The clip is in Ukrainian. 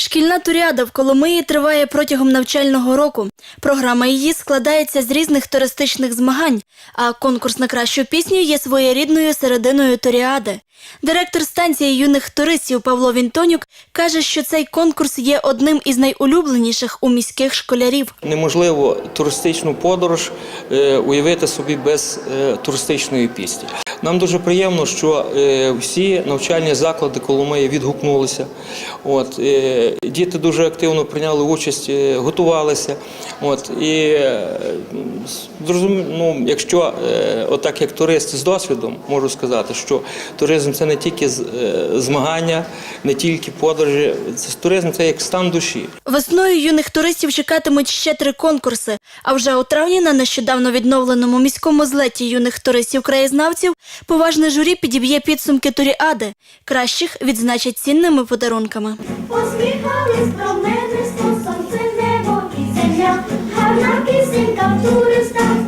Шкільна туріада в Коломиї триває протягом навчального року. Програма її складається з різних туристичних змагань, а конкурс на кращу пісню є своєрідною серединою туріади. Директор станції юних туристів Павло Вінтонюк каже, що цей конкурс є одним із найулюбленіших у міських школярів. Неможливо туристичну подорож е, уявити собі без е, туристичної пісні. Нам дуже приємно, що е, всі навчальні заклади Коломиї відгукнулися. От, е, діти дуже активно прийняли участь, е, готувалися. От, і ну, якщо отак як турист з досвідом, можу сказати, що туризм це не тільки змагання, не тільки подорожі, це туризм це як стан душі. Весною юних туристів чекатимуть ще три конкурси. А вже у травні на нещодавно відновленому міському злеті юних туристів-краєзнавців поважне журі підіб'є підсумки туріади. Кращих відзначать цінними подарунками. Посміхались про мене сонце, небо і земля, гарна пісенька в туристах